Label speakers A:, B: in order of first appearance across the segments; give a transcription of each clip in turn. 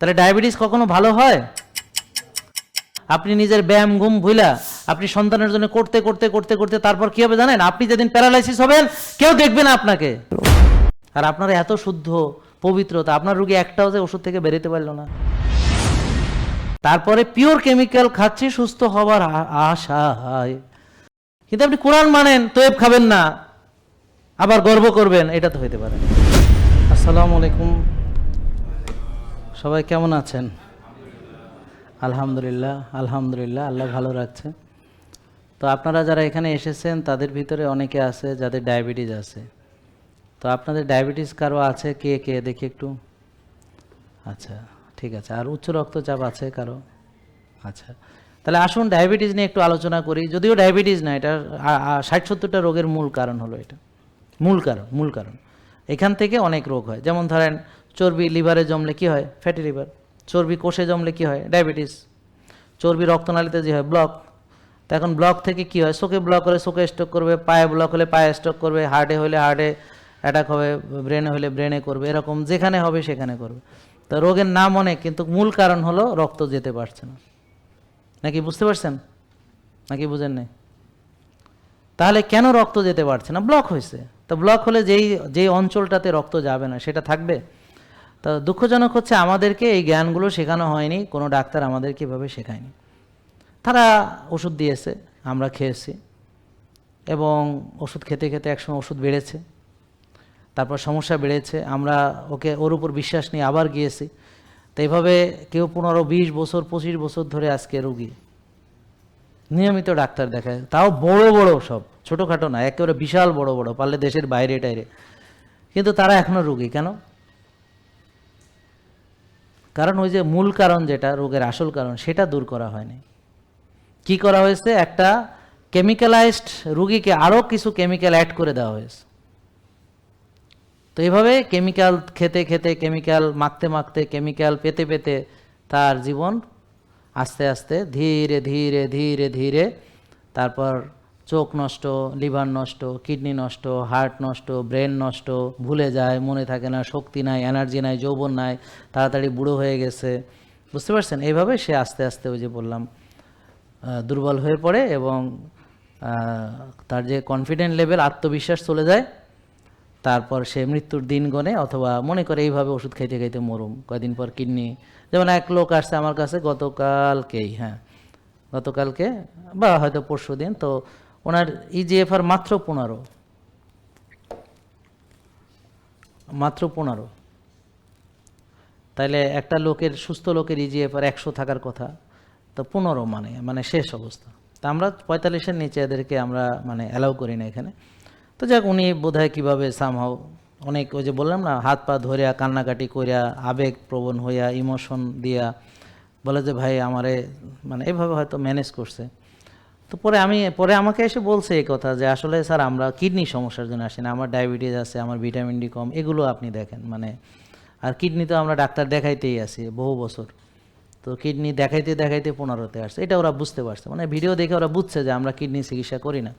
A: তাহলে ডায়াবেটিস কখনো ভালো হয়? আপনি নিজের ব্যায়াম ঘুম ভুলা আপনি সন্তানের জন্য করতে করতে করতে করতে তারপর কি হবে জানেন? আপনি যেদিন প্যারালাইসিস হবেন, কেউ দেখবে না আপনাকে। আর আপনার এত শুদ্ধ পবিত্রতা, আপনার রুগী একটাও যে ওষুধ থেকে বেরোতে পারল না। তারপরে পিওর কেমিক্যাল খাচ্ছি, সুস্থ হবার আশা হয়। কিন্তু আপনি কোরআন মানেন, তোয়েব খাবেন না। আবার গর্ব করবেন, এটা তো হইতে পারে আসসালামু আলাইকুম। সবাই কেমন আছেন? আলহামদুলিল্লাহ আলহামদুলিল্লাহ, আল্লাহ ভালো রাখছে। তো আপনারা যারা এখানে এসেছেন, তাদের ভিতরে অনেকে আছে যাদের ডায়াবেটিস আছে। তো আপনাদের ডায়াবেটিস কারও আছে? কে কে? দেখি একটু। আচ্ছা ঠিক আছে। আর উচ্চ রক্তচাপ আছে কারও? আচ্ছা তাহলে আসুন ডায়াবেটিস নিয়ে একটু আলোচনা করি। যদিও ডায়াবেটিস না, এটা ষাট সত্তরটা রোগের মূল কারণ হলো এটা। মূল কারণ মূল কারণ। এখান থেকে অনেক রোগ হয়। যেমন ধরেন চর্বি লিভারে জমলে কি হয়? ফ্যাটি লিভার চর্বি কোষে জমলে কি হয়? ডায়াবেটিস চর্বি রক্তনালীতে যে হয় ব্লক তো এখন ব্লক থেকে কি হয়? চোখে ব্লক হলে চোখে স্ট্রোক করবে, পায়ে ব্লক হলে পায়ে স্ট্রোক করবে হার্টে হলে হার্টে অ্যাটাক হবে ব্রেনে হলে ব্রেনে করবে, এরকম যেখানে হবে সেখানে করবে। তো রোগের নাম অনেক, কিন্তু মূল কারণ হলো রক্ত যেতে পারছে না। নাকি বুঝতে পারছেন? নাকি বুঝেন নাই? তাহলে কেন রক্ত যেতে পারছে না? ব্লক হয়েছে। তো ব্লক হলে যেই যেই অঞ্চলটাতে রক্ত যাবে না, সেটা থাকবে? তো দুঃখজনক হচ্ছে আমাদেরকে এই জ্ঞানগুলো শেখানো হয়নি, কোনো ডাক্তার আমাদেরকে এভাবে শেখায়নি। তারা ওষুধ দিয়েছে, আমরা খেয়েছি এবং ওষুধ খেতে খেতে একসময় ওষুধ বেড়েছে, তারপর সমস্যা বেড়েছে, আমরা ওকে ওর উপর বিশ্বাস নিয়ে আবার গিয়েছি। তো এইভাবে কেউ পনেরো, বিশ বছর, পঁচিশ বছর ধরে আজকে রুগী। নিয়মিত ডাক্তার দেখায়, তাও বড় বড় সব, ছোটোখাটো না, একেবারে বিশাল বড় বড়, পারলে দেশের বাইরে টাইরে কিন্তু তারা এখনও রুগী, কেন? কারণ ওই যে মূল কারণ যেটা, রোগের আসল কারণ, সেটা দূর করা হয়নি। কি করা হয়েছে? একটা কেমিক্যালাইজড রুগীকে আরও কিছু কেমিক্যাল অ্যাড করে দেওয়া হয়েছে। তো এইভাবে কেমিক্যাল খেতে খেতে কেমিক্যাল মাখতে মাখতে কেমিক্যাল পেতে পেতে তার জীবন আস্তে আস্তে ধীরে ধীরে ধীরে ধীরে তারপর চোখ নষ্ট, লিভার নষ্ট, কিডনি নষ্ট, হার্ট নষ্ট, ব্রেন নষ্ট, ভুলে যায়, মনে থাকে না, শক্তি নাই, এনার্জি নাই, যৌবন নাই, তাড়াতাড়ি বুড়ো হয়ে গেছে। বুঝতে পারছেন? এইভাবে সে আস্তে আস্তে ওই যে বললাম দুর্বল হয়ে পড়ে এবং তার যে কনফিডেন্ট লেভেল আত্মবিশ্বাস চলে যায়। তারপর সে মৃত্যুর দিন গনে অথবা মনে করে এইভাবে ওষুধ খাইতে খাইতে মরুম। কয়দিন পর কিডনি। যেমন এক লোক আসছে আমার কাছে গতকালকেই হ্যাঁ গতকালকে বা হয়তো পরশু দিন, তো ওনার E ইজিএফআর মাত্র পনেরো। মাত্র পনেরো। তাইলে একটা লোকের, সুস্থ লোকের ইজিএফআর একশো থাকার কথা, তো পনেরো মানে মানে শেষ অবস্থা। তা আমরা পঁয়তাল্লিশের নিচে এদেরকে আমরা মানে অ্যালাউ করি না এখানে। তো যাক, উনি বোধহয় কীভাবে সামহাও অনেক ওই যে বললাম না, হাত পা ধরিয়া কান্নাকাটি করিয়া, আবেগ প্রবণ হইয়া ইমোশন দিয়া বলে যে, ভাই, আমারে মানে এভাবে হয়তো ম্যানেজ করছে। তো পরে আমি, পরে আমাকে এসে বলছে এই কথা যে আসলে স্যার আমরা কিডনি সমস্যার জন্য আসি না, আমার ডায়াবেটিস আছে, আমার ভিটামিন ডি কম, এগুলো আপনি দেখেন মানে আর কিডনি তো আমরা ডাক্তার দেখাইতেই আছি বহু বছর। তো কিডনি দেখাইতে দেখাইতে পনেরোতে আসছে, এটা ওরা বুঝতে পারছে মানে ভিডিও দেখে ওরা বুঝছে যে আমরা কিডনি চিকিৎসা করি না।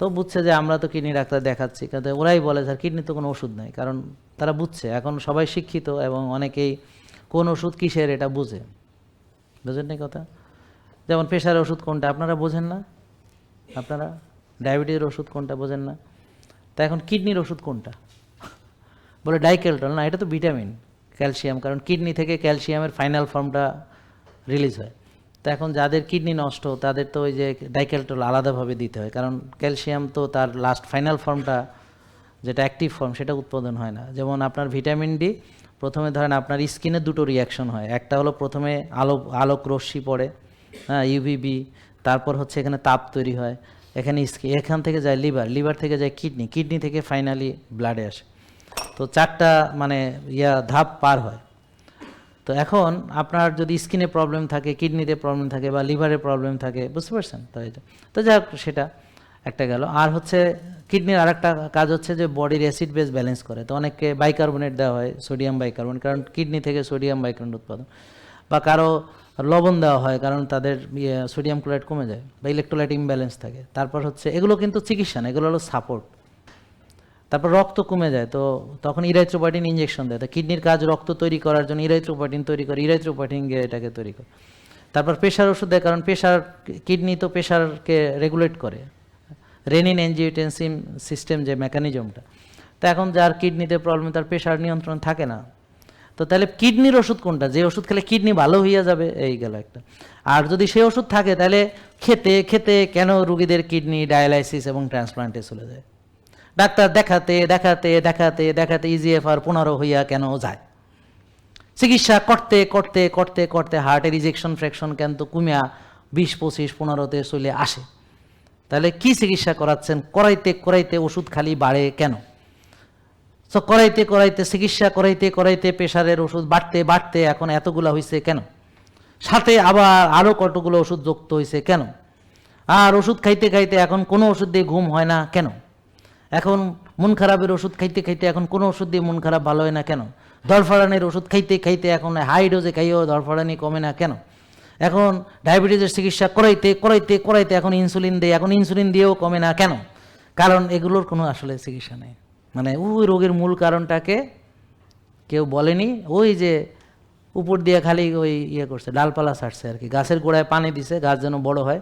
A: তো বুঝছে যে আমরা তো কিডনি ডাক্তার দেখাচ্ছি, কিন্তু ওরাই বলে স্যার কিডনি তো কোনো ওষুধ নাই, কারণ তারা বুঝছে, এখন সবাই শিক্ষিত এবং অনেকেই কোন ওষুধ কিসের এটা বুঝে। বুঝেন নি কথা? যেমন প্রেশারের ওষুধ কোনটা, আপনারা বোঝেন না? আপনারা? ডায়াবেটিসের ওষুধ কোনটা, বোঝেন না? তা এখন কিডনির ওষুধ কোনটা? বলে ডাইকেলটল না, এটা তো ভিটামিন ক্যালসিয়াম কারণ কিডনি থেকে ক্যালসিয়ামের ফাইনাল ফর্মটা রিলিজ হয়। তো এখন যাদের কিডনি নষ্ট, তাদের তো ওই যে ডাইকেলটল আলাদাভাবে দিতে হয়, কারণ ক্যালসিয়াম তো তার লাস্ট ফাইনাল ফর্মটা যেটা অ্যাক্টিভ ফর্ম সেটা উৎপাদন হয় না। যেমন আপনার ভিটামিন ডি প্রথমে ধরেন আপনার স্কিনে দুটো রিয়াকশন হয়, একটা হলো প্রথমে আলো, আলোক রশ্মি পড়ে হ্যাঁ ইউভিবি তারপর হচ্ছে এখানে তাপ তৈরি হয়। এখানে এখান থেকে যায় লিভার লিভার থেকে যায় কিডনি কিডনি থেকে ফাইনালি ব্লাডে আসে। তো চারটা মানে ইয়া ধাপ পার হয়। তো এখন আপনার যদি স্কিনে প্রবলেম থাকে, কিডনিতে প্রবলেম থাকে বা লিভারে প্রবলেম থাকে, বুঝতে পারছেন? তো তো যাই হোক, সেটা একটা গেল। আর হচ্ছে কিডনির আরেকটা কাজ হচ্ছে যে বডির অ্যাসিড বেস ব্যালেন্স করে। তো অনেককে বাইকার্বনেট দেওয়া হয় সোডিয়াম বাইকার্বনেট কারণ কিডনি থেকে সোডিয়াম বাইকার্বনেট উৎপাদন। বা কারও লবণ দেওয়া হয়, কারণ তাদের ইয়ে সোডিয়াম ক্লোরাইড কমে যায় বা ইলেকট্রোলাইট ইমব্যালেন্স থাকে। তারপর হচ্ছে, এগুলো কিন্তু চিকিৎসা না, এগুলো হলো সাপোর্ট তারপর রক্ত কমে যায়, তো তখন ইরাইথ্রোপাইটিন ইঞ্জেকশন দেয়। তো কিডনির কাজ রক্ত তৈরি করার জন্য ইরাইথ্রোপাইটিন তৈরি করে ইরাইথ্রোপাইটিন গিয়ে এটাকে তৈরি করে। তারপর প্রেশার ওষুধ দেয়, কারণ প্রেশার, কিডনি তো প্রেশারকে রেগুলেট করে। রেনিন এনজিওটেন্সিন সিস্টেম যে মেকানিজমটা তো এখন যার কিডনিতে প্রবলেম তার প্রেশার নিয়ন্ত্রণ থাকে না। তো তাহলে কিডনির ওষুধ কোনটা? যে ওষুধ খেলে কিডনি ভালো হইয়া যাবে, এই গেল একটা। আর যদি সেই ওষুধ থাকে, তাহলে খেতে খেতে কেন রুগীদের কিডনি, ডায়ালাইসিস এবং ট্রান্সপ্লান্টে চলে যায়? ডাক্তার দেখাতে দেখাতে দেখাতে দেখাতে ইজিএফআর পনেরো হইয়া কেন যায়? চিকিৎসা করতে করতে করতে করতে হার্টের রিজেকশন ফ্র্যাকশন কেন তো কমিয়া বিশ, পঁচিশ, পনেরোতে চলে আসে। তাহলে কি চিকিৎসা করাচ্ছেন? করাইতে করাইতে ওষুধ খালি বাড়ে কেন? তো করাইতে করাইতে, চিকিৎসা করাইতে করাইতে প্রেশারের ওষুধ বাড়তে বাড়তে এখন এতগুলা হয়েছে কেন? সাথে আবার আরও কতগুলো ওষুধ যুক্ত হয়েছে কেন? আর ওষুধ খাইতে খাইতে এখন কোনো ওষুধ দিয়ে ঘুম হয় না কেন? এখন মন খারাপের ওষুধ খাইতে খাইতে এখন কোনো ওষুধ দিয়ে মন খারাপ ভালো হয় না কেন? দরফারানির ওষুধ খাইতে খাইতে এখন হাই ডোজে খাইও, দরফারানি কমে না কেন? এখন ডায়াবেটিসের চিকিৎসা করাইতে করাইতে করাইতে এখন ইনসুলিন দেয়, এখন ইনসুলিন দিয়েও কমে না কেন? কারণ এগুলোর কোনো আসলে চিকিৎসা নেই। মানে ওই রোগের মূল কারণটাকে কেউ বলেনি, ওই যে উপর দিয়ে খালি ওই ইয়ে করছে, ডালপালা ছাড়ছে আর কি। গাছের গোড়ায় পানি দিছে, গাছ যেন বড় হয়।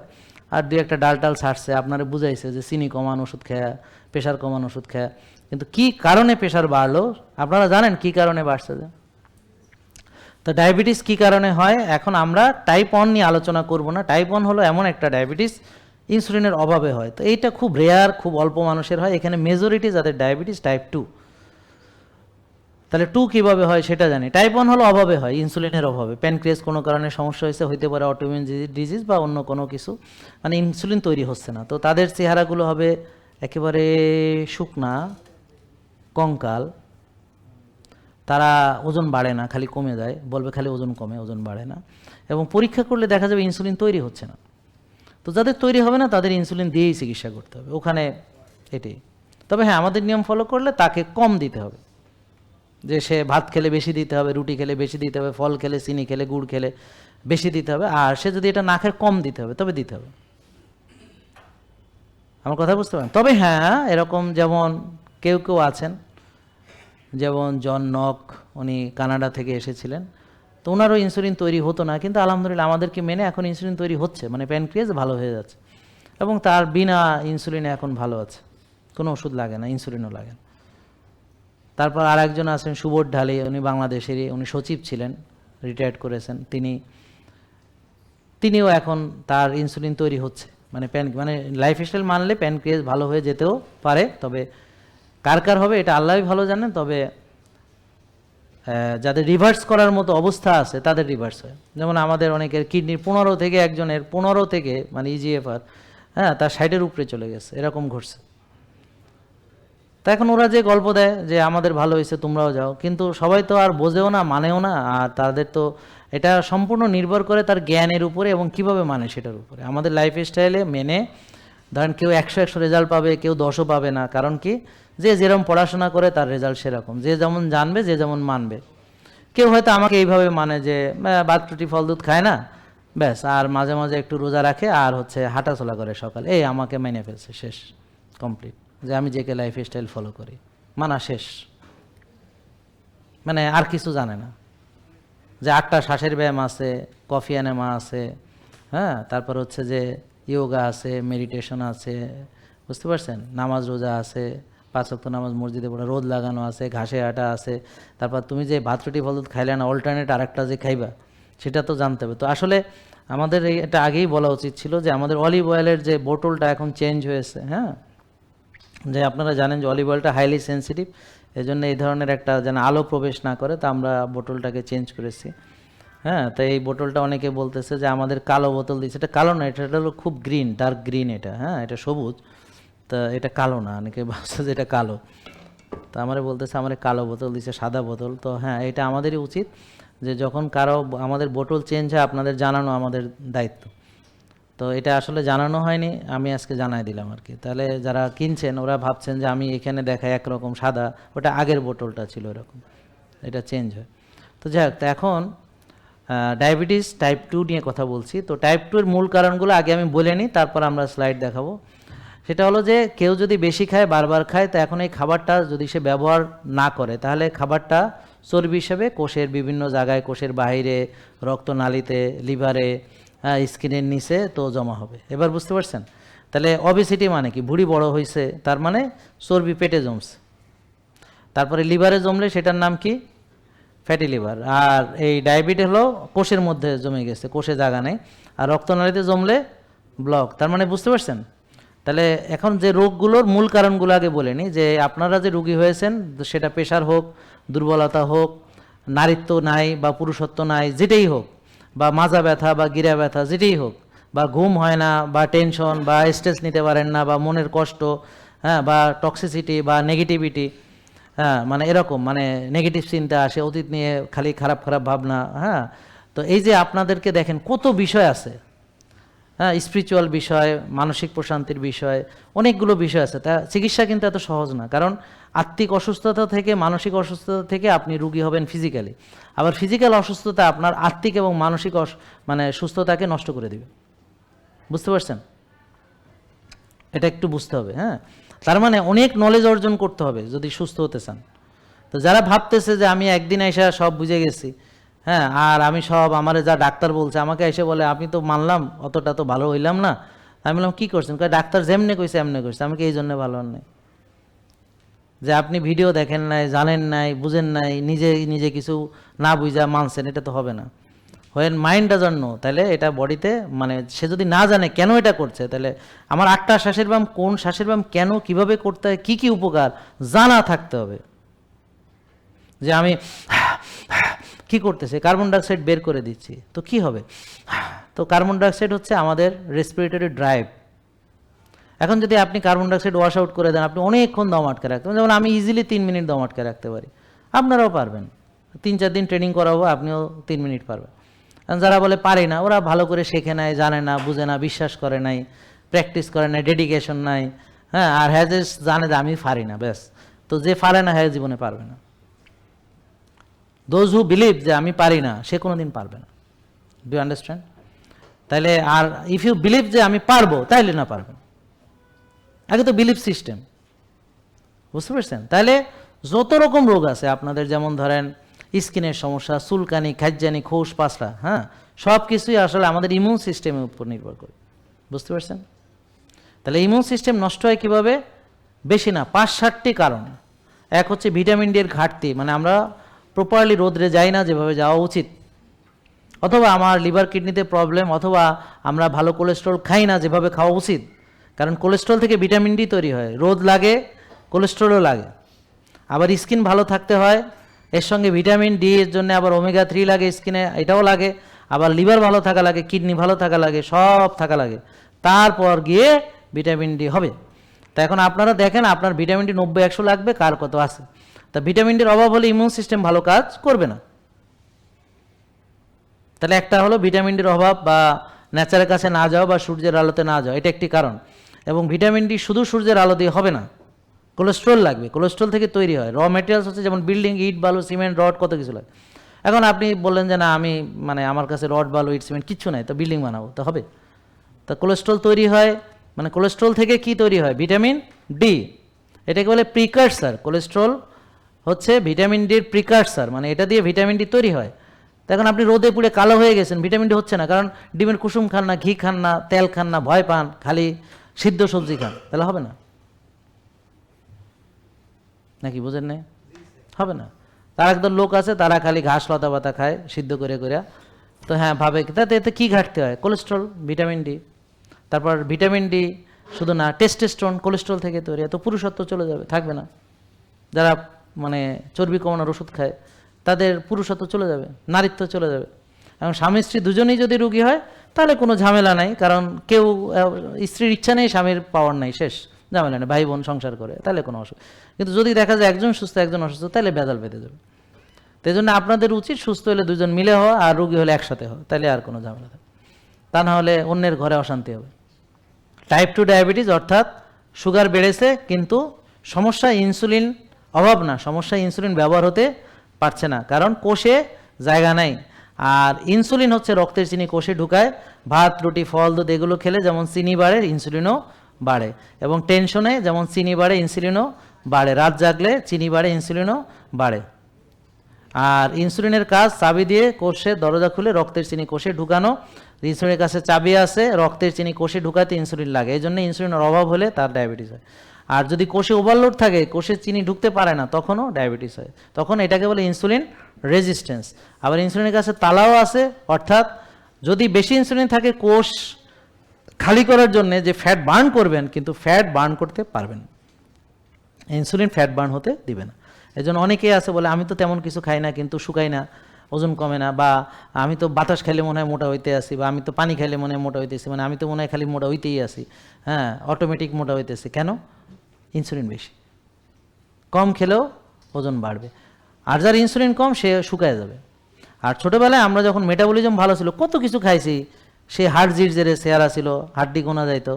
A: আর দু একটা ডাল টাল ছাড়ছে আপনারা বুঝাইছে যে চিনি কমান ওষুধ খেয়া, প্রেশার কমান ওষুধ খেয়া। কিন্তু কি কারণে প্রেশার বাড়লো? আপনারা জানেন কি কারণে বাড়ছে তো ডায়াবেটিস কি কারণে হয়? এখন আমরা টাইপ ওয়ান নিয়ে আলোচনা করব না। টাইপ ওয়ান হলো এমন একটা ডায়াবেটিস ইনসুলিনের অভাবে হয়। তো এইটা খুব রেয়ার খুব অল্প মানুষের হয়। এখানে মেজরিটি যাদের ডায়াবেটিস টাইপ টু তাহলে টু কীভাবে হয় সেটা জানি। টাইপ ওয়ান হলো অভাবে হয়, ইনসুলিনের অভাবে। প্যানক্রিয়াস কোনো কারণে সমস্যা হয়েছে, হইতে পারে অটোমিউন ডিজিজ বা অন্য কোনো কিছু। মানে ইনসুলিন তৈরি হচ্ছে না। তো তাদের চেহারাগুলো হবে একেবারে শুকনা, কঙ্কাল। তারা ওজন বাড়ে না, খালি কমে যায়। বলবে খালি ওজন কমে, ওজন বাড়ে না। এবং পরীক্ষা করলে দেখা যাবে ইনসুলিন তৈরি হচ্ছে না। তো যাদের তৈরি হবে না, তাদের ইনসুলিন দিয়েই চিকিৎসা করতে হবে। ওখানে এটি তবে হ্যাঁ আমাদের নিয়ম ফলো করলে তাকে কম দিতে হবে। যে সে ভাত খেলে বেশি দিতে হবে, রুটি খেলে বেশি দিতে হবে, ফল খেলে, চিনি খেলে, গুড় খেলে বেশি দিতে হবে। আর সে যদি এটা না খায় কম দিতে হবে, তবে দিতে হবে। আমার কথা বুঝতে পারেন তবে হ্যাঁ এরকম যেমন কেউ কেউ আছেন। যেমন জন নক, উনি কানাডা থেকে এসেছিলেন। তো ওনারও ইনসুলিন তৈরি হতো না, কিন্তু আলহামদুলিল্লাহ আমাদেরকে মেনে এখন ইনসুলিন তৈরি হচ্ছে মানে প্যানক্রিয়াস ভালো হয়ে যাচ্ছে। এবং তার বিনা ইনসুলিনে এখন ভালো আছে। কোনো ওষুধ লাগে না ইনসুলিনও লাগে না। তারপর আর একজন আছেন সুবোধ ঢালি, উনি বাংলাদেশেরই, উনি সচিব ছিলেন রিটায়ার্ড করেছেন। তিনি, তিনিও এখন তার ইনসুলিন তৈরি হচ্ছে। মানে প্যান মানে লাইফ লাইফস্টাইল মানলে প্যানক্রিয়াস ভালো হয়ে যেতেও পারে, তবে কার কার হবে এটা আল্লাহই ভালো জানেন, তবে যাদের রিভার্স করার মতো অবস্থা আছে, তাদের রিভার্স হয়। যেমন আমাদের অনেকের কিডনির পনেরো থেকে একজনের পনেরো থেকে মানে ইজিএফআর হ্যাঁ তার সাইডের উপরে চলে গেছে, এরকম ঘটছে। তা এখন ওরা যে গল্প দেয় যে আমাদের ভালো হয়েছে, তোমরাও যাও, কিন্তু সবাই তো আর বোঝেও না, মানেও না, আর তাদের তো এটা সম্পূর্ণ নির্ভর করে তার জ্ঞানের উপরে এবং কীভাবে মানে সেটার উপরে। আমাদের লাইফ স্টাইলে মেনে ধরেন কেউ একশো একশো রেজাল্ট পাবে, কেউ দশও পাবে না। কারণ কি? যে যেরকম পড়াশোনা করে তার রেজাল্ট সেরকম। যে যেমন জানবে, যে যেমন মানবে। কেউ হয়তো আমাকে এইভাবে মানে যে বাদ টুটি ফল, দুধ খায় না? ব্যাস, আর মাঝে মাঝে একটু রোজা রাখে, আর হচ্ছে হাঁটাচলা করে সকালে। এই আমাকে মেনে ফেলছে, শেষ কমপ্লিট যে আমি যে কে লাইফ স্টাইল ফলো করি। মানা শেষ। মানে আর কিছু জানে না। যে আটটা শ্বাসের ব্যায়াম আছে, কফি এনেমা আছে হ্যাঁ? তারপর হচ্ছে যে ইয়োগা আছে মেডিটেশন আছে, বুঝতে পারছেন? নামাজ রোজা আছে, পাঁচ ওয়াক্ত নামাজ মসজিদে পড়া, রোদ লাগানো আছে, ঘাসে আটা আছে, তারপর তুমি যে ভাত, রুটি ফল দুধ খাইলে না অল্টারনেট আরেকটা যে খাইবা, সেটা তো জানতে হবে। তো আসলে আমাদের এটা আগেই বলা উচিত ছিল যে আমাদের অলিভ অয়েলের যে বোটলটা এখন চেঞ্জ হয়েছে হ্যাঁ? যে আপনারা জানেন যে অলিভ অয়েলটা হাইলি সেন্সিটিভ এই জন্য এই ধরনের একটা যেন আলো প্রবেশ না করে, তা আমরা বোটলটাকে চেঞ্জ করেছি। হ্যাঁ তো এই বোতলটা অনেকে বলতেছে যে আমাদের কালো বোতল দিচ্ছে এটা কালো না, এটা হলো খুব গ্রিন ডার্ক গ্রিন এটা হ্যাঁ এটা সবুজ। তা এটা কালো না, অনেকে ভাবছে যে এটা কালো। তা আমারে বলতেছে, আমার কালো বোতল দিচ্ছে সাদা বোতল। তো হ্যাঁ এটা আমাদেরই উচিত যে যখন কারও আমাদের বোতল চেঞ্জ হয়, আপনাদের জানানো আমাদের দায়িত্ব। তো এটা আসলে জানানো হয়নি, আমি আজকে জানাই দিলাম আর কি। তাহলে যারা কিনছেন, ওরা ভাবছেন যে আমি এখানে দেখাই একরকম সাদা, ওটা আগের বোতলটা ছিল এরকম, এটা চেঞ্জ হয়। তো যাই হোক, তো এখন ডায়াবেটিস টাইপ টু নিয়ে কথা বলছি। তো টাইপ টু এর মূল কারণগুলো আগে আমি বলে নিই, তারপর আমরা স্লাইড দেখাবো। সেটা হলো যে কেউ যদি বেশি খায়, বারবার খায়, তা এখন এই খাবারটা যদি সে ব্যবহার না করে, তাহলে খাবারটা চর্বি হিসেবে কোষের বিভিন্ন জায়গায়, কোষের বাইরে রক্তনালীতে, লিভারে স্কিনের নিচে তো জমা হবে। এবার বুঝতে পারছেন? তাহলে অবিসিটি মানে কি? ভুঁড়ি বড় হয়েছে তার মানে চর্বি পেটে জমছে। তারপরে লিভারে জমলে সেটার নাম কি? ফ্যাটি লিভার আর এই ডায়াবেটিস হলো কোষের মধ্যে জমে গেছে, কোষে জায়গা নেই। আর রক্তনালীতে জমলে ব্লক তার মানে বুঝতে পারছেন? তাহলে এখন যে রোগগুলোর মূল কারণগুলো আগে বলে নিই যে আপনারা যে রুগী হয়েছেন, সেটা প্রেশার হোক, দুর্বলতা হোক, নারীত্ব নাই বা পুরুষত্ব নাই, যেটাই হোক, বা মাজা ব্যথা বা গিরা ব্যথা, যেটাই হোক, বা ঘুম হয় না, বা টেনশন বা স্ট্রেস নিতে পারেন না, বা মনের কষ্ট হ্যাঁ বা টক্সিসিটি বা নেগেটিভিটি হ্যাঁ মানে এরকম মানে নেগেটিভ চিন্তা আসে, অতীত নিয়ে খালি খারাপ খারাপ ভাবনা হ্যাঁ। তো এই যে আপনাদেরকে দেখেন কত বিষয় আছে হ্যাঁ স্পিরিচুয়াল বিষয়, মানসিক প্রশান্তির বিষয়, অনেকগুলো বিষয় আছে। তা চিকিৎসা কিন্তু এত সহজ না, কারণ আত্মিক অসুস্থতা থেকে, মানসিক অসুস্থতা থেকে আপনি রুগী হবেন ফিজিক্যালি আবার ফিজিক্যাল অসুস্থতা আপনার আত্মিক এবং মানসিক মানে সুস্থতাকে নষ্ট করে দেবে। বুঝতে পারছেন? এটা একটু বুঝতে হবে হ্যাঁ। তার মানে অনেক নলেজ অর্জন করতে হবে যদি সুস্থ হতে চান। তো যারা ভাবতেছে যে আমি একদিন এসে সব বুঝে গেছি হ্যাঁ আর আমি সব আমারে যা ডাক্তার বলছে আমাকে এসে বলে, আমি তো মানলাম, অতটা তো ভালো হইলাম না। আমি বললাম, কী করছেন? ডাক্তার যেমনে কইছে, এমনি কইছে। আমাকে এই জন্য ভালো নাই। যে আপনি ভিডিও দেখেন নাই, জানেন নাই, বুঝেন নাই, নিজে নিজে কিছু না বুঝা মানছেন, এটা তো হবে না। হোয়েন মাইন্ড ডাজন নো তাহলে এটা বডিতে মানে সে যদি না জানে কেন এটা করছে, তাহলে আমার আটটা শ্বাসের ব্যায়াম, কোন শ্বাসের ব্যায়াম কেন, কীভাবে করতে হয়, কী কী উপকার, জানা থাকতে হবে। যে আমি কি করতেছে কার্বন ডাইঅক্সাইড বের করে দিচ্ছি, তো কি হবে? তো কার্বন ডাইঅক্সাইড হচ্ছে আমাদের রেসপিরেটরি ড্রাইভ এখন যদি আপনি কার্বন ডাইঅক্সাইড ওয়াশ আউট করে দেন, আপনি অনেকক্ষণ দম আটকে রাখতে পারেন। যেমন আমি ইজিলি তিন মিনিট দম আটকে রাখতে পারি। আপনারাও পারবেন। তিন চার দিন ট্রেনিং করাবো, আপনিও তিন মিনিট পারবেন। যারা বলে পারে না, ওরা ভালো করে শেখে নাই, জানে না, বুঝে না, বিশ্বাস করে নাই প্র্যাকটিস করে নাই ডেডিকেশন নাই। হ্যাঁ আর হ্যাঁ যে জানে যে আমি পারি না, ব্যাস। তো যে পারে না হ্যাঁ জীবনে পারবে না। দোজ হু বিলিভ যে আমি পারি না, সে কোনো দিন পারবে না। ডু আন্ডারস্ট্যান্ড তাহলে আর ইফ ইউ বিলিভ যে আমি পারব, তাইলে না পারবেন আগে তো বিলিভ সিস্টেম বুঝতে পারছেন? তাহলে যত রকম রোগ আছে, আপনাদের যেমন ধরেন স্কিনের সমস্যা, চুলকানি, খাজ্জানি, খোস পাসলা হ্যাঁ? সব কিছুই আসলে আমাদের ইমিউন সিস্টেমের উপর নির্ভর করে। বুঝতে পারছেন? তাহলে ইমিউন সিস্টেম নষ্ট হয় কীভাবে? বেশি না, পাঁচ ষাটটি কারণ। এক হচ্ছে ভিটামিন ডি এর ঘাটতি মানে আমরা প্রপারলি রোদ্রে যাই না, যেভাবে যাওয়া উচিত। অথবা আমার লিভার কিডনিতে প্রবলেম অথবা আমরা ভালো কোলেস্ট্রল খাই না, যেভাবে খাওয়া উচিত। কারণ কোলেস্ট্রল থেকে ভিটামিন ডি তৈরি হয়। রোদ লাগে কোলেস্ট্রলও লাগে। আবার স্কিন ভালো থাকতে হয় এর সঙ্গে ভিটামিন ডি এর জন্য আবার ওমেগা থ্রি লাগে স্কিনে এটাও লাগে। আবার লিভার ভালো থাকা লাগে কিডনি ভালো থাকা লাগে, সব থাকা লাগে। তারপর গিয়ে ভিটামিন ডি হবে। তা এখন আপনারা দেখেন, আপনার ভিটামিন ডি নব্বই, একশো লাগবে, কার কত আছে? তা ভিটামিন ডির অভাব হলে ইমিউন সিস্টেম ভালো কাজ করবে না। তাহলে একটা হলো ভিটামিন ডির অভাব বা ন্যাচারের কাছে না যাওয়া বা সূর্যের আলোতে না যাওয়া, এটা একটি কারণ। এবং ভিটামিন ডি শুধু সূর্যের আলো দিয়ে হবে না। কোলেস্ট্রল লাগবে। কোলেস্ট্রল থেকে তৈরি হয়। র মেটেরিয়ালস হচ্ছে যেমন বিল্ডিং ইট বালু সিমেন্ট রড কত কিছু লাগে। এখন আপনি বললেন যে, না, আমি মানে আমার কাছে রড বালু ইট সিমেন্ট কিচ্ছু নাই, তো বিল্ডিং বানাবো। তো হবে। তা কোলেস্ট্রল তৈরি হয়। মানে কোলেস্ট্রল থেকে কি তৈরি হয়? ভিটামিন ডি এটাকে বলে প্রিকার্সার কোলেস্ট্রল। হচ্ছে ভিটামিন ডির প্রিকার্সার মানে এটা দিয়ে ভিটামিন ডি তৈরি হয়। তো এখন আপনি রোদে পুড়ে কালো হয়ে গেছেন, ভিটামিন ডি হচ্ছে না। কারণ ডিমের কুসুম খান না, ঘি খান না, তেল খান না, ভয় পান, খালি সিদ্ধ সবজি খান। তাহলে হবে না। নাকি বুঝেন নাই? হবে না। তার একদম লোক আছে, তারা খালি ঘাস লতা পাতা খায়, সিদ্ধ করে করে। তো হ্যাঁ ভাবে। তাতে এতে কী ঘাটতে হয়? কোলেস্ট্রল ভিটামিন ডি তারপর ভিটামিন ডি শুধু না টেস্টেস্ট্রন কোলেস্ট্রল থেকে তৈরি। হয় তো পুরুষত্ব চলে যাবে, থাকবে না। যারা মানে চর্বি কমানোর ওষুধ খায়, তাদের পুরুষত্ব চলে যাবে, নারীত্ব চলে যাবে। এবং স্বামী স্ত্রী দুজনেই যদি রুগী হয়, তাহলে কোনো ঝামেলা নাই। কারণ কেউ স্ত্রীর ইচ্ছা নেই, স্বামীর পাওয়ার নাই, শেষ। ঝামেলা নেই ভাই বোন সংসার করে, তাহলে কোনো অসুখ কিন্তু যদি দেখা যায় একজন সুস্থ, একজন অসুস্থ, তাহলে বেদাল বেঁধে যাবে। সেই জন্য আপনাদের উচিত সুস্থ হলে দুজন মিলে হওয়া আর রুগী হলে একসাথে হওয়া, তাহলে আর কোনো ঝামেলা থাকবে তা না হলে অন্যের ঘরে অশান্তি হবে। টাইপ টু ডায়াবেটিস অর্থাৎ সুগার বেড়েছে, কিন্তু সমস্যা ইনসুলিন অভাব না, সমস্যা ইনসুলিন ব্যবহার হতে পারছে না, কারণ কোষে জায়গা নাই। আর ইনসুলিন হচ্ছে রক্তের চিনি কোষে ঢুকায়, ভাত, রুটি, ফল, দুধ, এগুলো খেলে যেমন চিনি বাড়ে ইনসুলিনও বাড়ে। এবং টেনশনে যেমন চিনি বাড়ে, ইনসুলিনও বাড়ে। রাত জাগলে চিনি বাড়ে, ইনসুলিনও বাড়ে। আর ইনসুলিনের কাজ চাবি দিয়ে কোষে দরজা খুলে রক্তের চিনি কোষে ঢুকানো। ইনসুলিনের কাছে চাবি আছে, রক্তের চিনি কোষে ঢুকাতে ইনসুলিন লাগে। এই জন্য ইনসুলিনের অভাব হলে তার ডায়াবেটিস হয়। আর যদি কোষে ওভারলোড থাকে, কোষে চিনি ঢুকতে পারে না, তখনও ডায়াবেটিস হয়। তখন এটাকে বলে ইনসুলিন রেজিস্ট্যান্স আবার ইনসুলিনের কাছে তালাও আছে, অর্থাৎ যদি বেশি ইনসুলিন থাকে, কোষ খালি করার জন্য যে ফ্যাট বার্ন করবেন, কিন্তু ফ্যাট বার্ন করতে পারবেন। ইনসুলিন ফ্যাট বার্ন হতে দিবে না। এই জন্য অনেকেই আছে বলে, আমি তো তেমন কিছু খাই না, কিন্তু শুকাই না, ওজন কমে না। বা, আমি তো বাতাস খাইলে মনে হয় মোটা হইতে আসি, বা, আমি তো পানি খাইলে মনে হয় মোটা হইতেছি। মানে আমি তো মনে হয় খালি মোটা হইতেই আসি। হ্যাঁ অটোমেটিক মোটা হইতেছি। কেন? ইনসুলিন বেশি। কম খেলেও ওজন বাড়বে। আর যার ইনসুলিন কম, সে শুকায় যাবে। আর ছোটোবেলায় আমরা যখন মেটাবলিজম ভালো ছিল, কত কিছু খাইছি সে হাড় জিরজেরে চেহারা ছিল হাড্ডি গোনা যাইতো।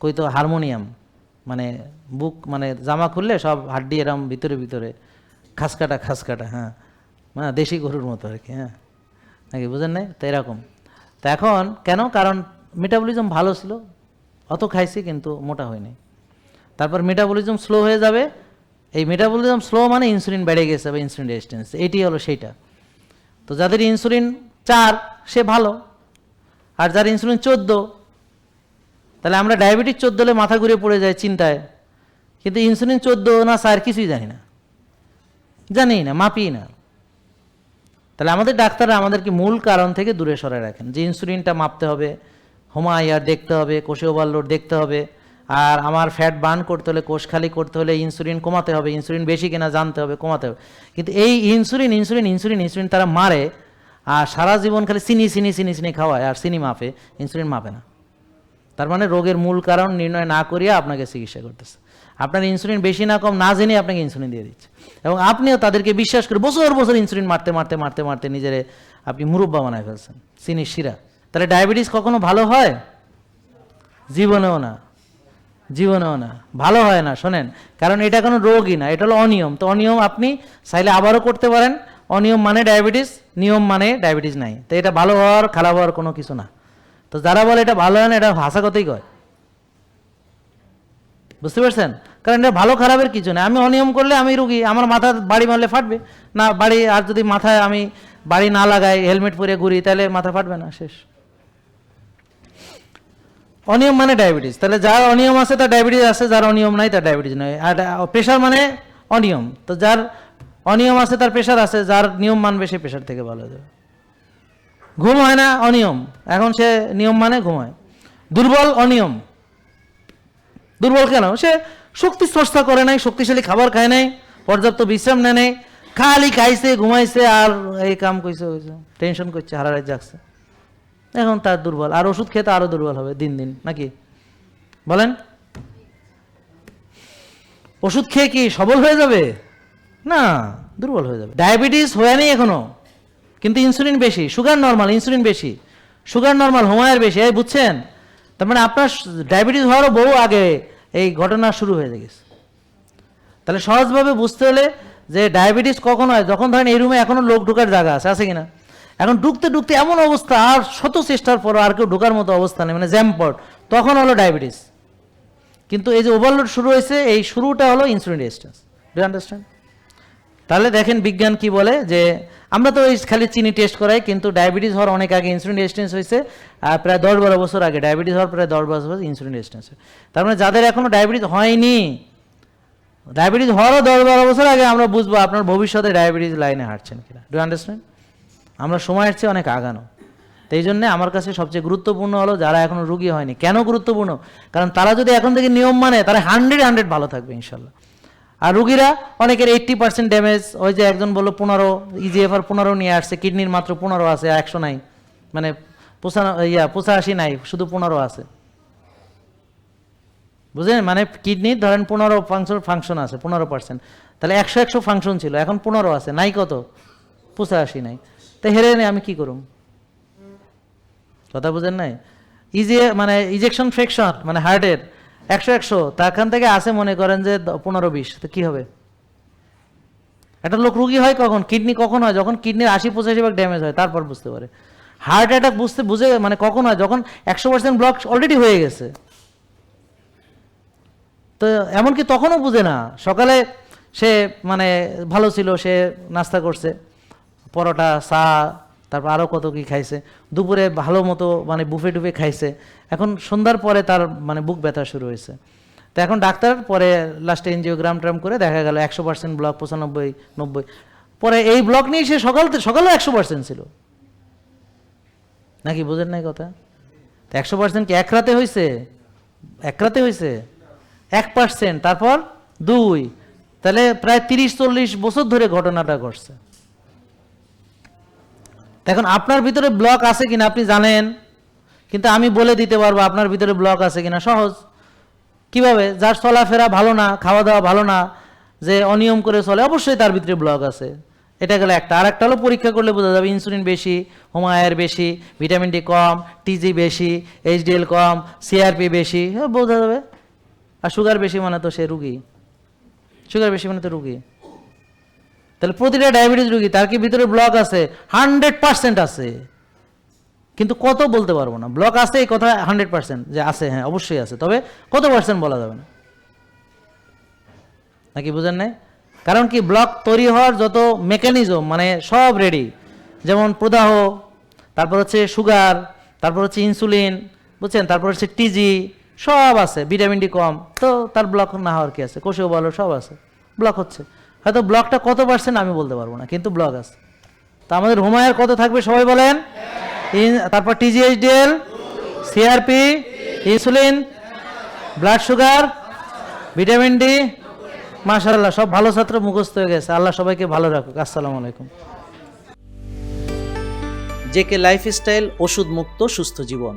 A: কইতো হারমোনিয়াম মানে বুক মানে জামা খুললে সব হাড্ডি এরম ভিতরে ভিতরে, খাসকাটা খাসকাটা হ্যাঁ। মানে দেশি গরুর মতো আর কি হ্যাঁ। নাকি বুঝেন নাই? তো এরকম। তো এখন কেন? কারণ মেটাবলিজম ভালো ছিল, অত খাইছি কিন্তু মোটা হয়নি। তারপর মেটাবলিজম স্লো হয়ে যাবে। এই মেটাবলিজম স্লো মানে ইনসুলিন বেড়ে গেছে বা ইনসুলিন রেজিস্ট্যান্স এটি হলো সেইটা। তো যাদের ইনসুলিন চার, সে ভালো। আর যার ইনসুলিন চোদ্দ, তাহলে আমরা ডায়াবেটিস চোদ্দ হলে মাথা ঘুরে পড়ে যায় চিন্তায়। কিন্তু ইনসুলিন চোদ্দ না স্যার কিছুই জানি না। জানি না মাপি না। তাহলে আমাদের ডাক্তাররা আমাদেরকে মূল কারণ থেকে দূরে সরায় রাখেন যে ইনসুলিনটা মাপতে হবে হোমায়ার দেখতে হবে, কোষে ওভারলোড দেখতে হবে। আর আমার ফ্যাট বার্ন করতে হলে, কোষ খালি করতে হলে ইনসুলিন কমাতে হবে ইনসুলিন বেশি কিনা জানতে হবে, কমাতে হবে। কিন্তু এই ইনসুলিন ইনসুলিন ইনসুলিন ইনসুলিন তারা মারে আর সারা জীবন খালি চিনি চিনি চিনি চিনি খাওয়ায়, আর চিনি মাপে ইনসুলিন মাপে না। তার মানে রোগের মূল কারণ নির্ণয় না করিয়া আপনাকে চিকিৎসা করতেছে। আপনার ইনসুলিন বেশি না কম না জেনে আপনাকে ইনসুলিন দিয়ে দিচ্ছে। এবং আপনিও তাদেরকে বিশ্বাস করে বছর বছর ইনসুলিন মারতে মারতে মারতে মারতে নিজেরে আপনি মুরব্বা বানায় ফেলছেন, চিনির শিরা। তাহলে ডায়াবেটিস কখনো ভালো হয়? জীবনেও না। জীবনেও না। ভালো হয় না, শোনেন। কারণ এটা কোনো রোগই না, এটা হলো অনিয়ম। তো অনিয়ম আপনি চাইলে আবারও করতে পারেন। অনিয়ম মানে ডায়াবেটিস, নিয়ম মানে ডায়াবেটিস নাই। তো এটা ভালো হওয়ার, খারাপ হওয়ার কোনো কিছু না। তো যারা বলে এটা ভালো হয় না, এটা কথাই কয়। বুঝতে পারছেন? কারণ এটা ভালো, খারাপের কিছু নেই আমি অনিয়ম করলে আমি রুগী, আমার মাথা বাড়ি মারলে ফাটবে। না, বাড়ি, আর যদি মাথায় আমি বাড়ি না লাগাই, হেলমেট পরে ঘুরি, তাহলে মাথা ফাটবে না, শেষ। অনিয়ম মানে ডায়াবেটিস। তাহলে যার অনিয়ম আছে, তার ডায়াবেটিস আছে, যার অনিয়ম নাই, তার ডায়াবেটিস নয় আর, প্রেশার মানে অনিয়ম। তো যার অনিয়ম আছে, তার প্রেশার আছে, যার নিয়ম মানবে সে প্রেশার থেকে ভালো যাবে। ঘুম হয় না, অনিয়ম। এখন সে নিয়ম মানে ঘুমায়। দুর্বল, অনিয়ম। দুর্বল কেন? সে শক্তি চর্চা করে নাই, শক্তিশালী খাবার খায় নাই, পর্যাপ্ত বিশ্রাম নেয় নাই, খালি খাইছে, ঘুমাইছে, আর এই কাম কইছে হয়েছে টেনশন করছে হারারাই যাচ্ছে এখন তার দুর্বল। আর ওষুধ খেতে আরও দুর্বল হবে দিন দিন, নাকি? বলেন? ওষুধ খেয়ে কি সবল হয়ে যাবে? না, দুর্বল হয়ে যাবে। ডায়াবেটিস হয়ে নেই এখনও, কিন্তু ইনসুলিন বেশি সুগার নর্মাল ইনসুলিন বেশি। সুগার নর্মাল হোমায়ের বেশি, এই বুঝছেন? তার মানে আপনার ডায়াবেটিস হওয়ারও বহু আগে এই ঘটনা শুরু হয়ে গেছে। তাহলে সহজভাবে বুঝতে হলে যে ডায়াবেটিস কখন হয়, যখন ধরেন এই রুমে এখনও লোক ঢোকার জায়গা আছে আছে কিনা? এখন ঢুকতে ঢুকতে এমন অবস্থা, আর শত চেষ্টার পর আর কেউ ঢোকার মতো অবস্থা নেই মানে জ্যামপট তখন হলো ডায়াবেটিস। কিন্তু এই যে ওভারলোড শুরু হয়েছে, এই শুরুটা হলো ইনসুলিন রেজিস্ট্যান্স ডু আন্ডারস্ট্যান্ড তাহলে দেখেন বিজ্ঞান কি বলে যে, আমরা তো ওই খালি চিনি টেস্ট করাই, কিন্তু ডায়াবেটিস হওয়ার অনেক আগে ইনসুলিন রেজিস্ট্যান্স হয়েছে, আর প্রায় দশ বারো বছর আগে। ডায়াবেটিস হওয়ার প্রায় দশ বছর ইনসুলিন রেজিস্ট্যান্স তার মানে যাদের এখনও ডায়াবেটিস হয়নি ডায়াবেটিস হওয়ারও দশ বারো বছর আগে আমরা বুঝব আপনার ভবিষ্যতে ডায়াবেটিস লাইনে হাঁটছেন কিনা। ডু আন্ডারস্ট্যান্ড আমরা সময়ের চেয়ে অনেক আগানো। এই জন্যে আমার কাছে সবচেয়ে গুরুত্বপূর্ণ হলো, যারা এখনও রুগী হয়নি। কেন গুরুত্বপূর্ণ? কারণ তারা যদি এখন থেকে নিয়ম মানে তারা হান্ড্রেড হান্ড্রেড ভালো থাকবে, ইনশাল্লাহ। আর রুগীরা অনেকের এইট্টি পার্সেন্ট ড্যামেজ ওই যে একজন বলল পনেরো ইজিএফআর পনেরো নিয়ে আসছে কিডনির মাত্র পনেরো আছে, একশো নাই। মানে পঁচানো, ইয়া, পঁচাশি নাই, শুধু পনেরো আছে। বুঝলেন? মানে কিডনির ধরেন পনেরো ফাংশন ফাংশন আছে, পনেরো পার্সেন্ট তাহলে একশো একশো ফাংশন ছিল, এখন পনেরো আছে, নাই কত? পঁচাশি নাই। তো হেরে নেই আমি কি করুম? কথা বুঝেন নাই? ইজি মানে ইজেকশন ফ্রেকশন মানে হার্টের একশো একশো। তাখান থেকে আসে মনে করেন যে পনেরো, বিশ। তো কি হবে? একটা লোক রুগী হয় কখন? কিডনি কখন হয়? যখন কিডনির আশি, পঁচাশি ভাগ ড্যামেজ হয়, তারপর বুঝতে পারে। হার্ট অ্যাটাক বুঝতে, বুঝে মানে কখন হয়? যখন একশো পার্সেন্ট ব্লক অলরেডি হয়ে গেছে। তো এমনকি তখনও বুঝে না। সকালে সে মানে ভালো ছিল, সে নাস্তা করছে। পরোটা, চা তারপর আরও কত কি খাইছে। দুপুরে ভালো মতো মানে বুফে টুফে খাইছে। এখন সন্ধ্যার পরে তার মানে বুক ব্যথা শুরু হয়েছে। তো এখন ডাক্তার পরে লাস্টে এনজিওগ্রাম ট্রাম করে দেখা গেল একশো পার্সেন্ট ব্লক পঁচানব্বই, নব্বই। পরে এই ব্লক নিয়ে সে সকাল সকালেও একশো পার্সেন্ট ছিল। নাকি বুঝেন নাই কথা? তো একশো পার্সেন্ট কি এক রাতে হয়েছে এক রাতে হয়েছে এক পার্সেন্ট তারপর দুই। তাহলে প্রায় তিরিশ চল্লিশ বছর ধরে ঘটনাটা ঘটছে। তো এখন আপনার ভিতরে ব্লক আছে কিনা আপনি জানেন, কিন্তু আমি বলে দিতে পারব আপনার ভিতরে ব্লক আছে কিনা, সহজ। কীভাবে? যার চলাফেরা ভালো না খাওয়া দাওয়া ভালো না, যে অনিয়ম করে চলে, অবশ্যই তার ভিতরে ব্লক আছে। এটা গেলে একটা। আর একটা হলো পরীক্ষা করলে বোঝা যাবে ইনসুলিন বেশি হোমায়ার বেশি ভিটামিন ডি কম টিজি বেশি এইচডিএল কম সিআরপি বেশি হ্যাঁ বোঝা যাবে। আর সুগার বেশি মানে তো সে রুগী। সুগার বেশি মানে তো রুগী। তাহলে প্রতিটা ডায়াবেটিস রুগী, তার কি ভিতরে ব্লক আছে? হান্ড্রেড পার্সেন্ট আছে। কিন্তু কত বলতে পারব না। ব্লক আছে, এই কথা হান্ড্রেড পার্সেন্ট যে আছে হ্যাঁ অবশ্যই আছে। তবে কত পার্সেন্ট বলা যাবে না? নাকি বুঝেন নাই? কারণ কি ব্লক তৈরি হওয়ার যত মেকানিজম মানে সব রেডি যেমন প্রদাহ, তারপর হচ্ছে সুগার তারপর হচ্ছে ইনসুলিন বুঝছেন? তারপর হচ্ছে টিজি সব আছে ভিটামিন ডি কম। তো তার ব্লক না হওয়ার কি আছে? কোষেও বলো সব আছে। ব্লক হচ্ছে। হয়তো ব্লকটা কত পার্সেন্ট আমি বলতে পারব না, কিন্তু ব্লক আছে। তা আমাদের হুমায়ের কত থাকবে সবাই বলেন? তারপর TG HDL CRP insulin, blood sugar, vitamin D, মাশাআল্লাহ, সব ভালো ছাত্র মুখস্থ হয়ে গেছে। আল্লাহ সবাইকে ভালো রাখুক। আসসালামু আলাইকুম।
B: জেকে লাইফস্টাইল ওষুধ মুক্ত সুস্থ জীবন।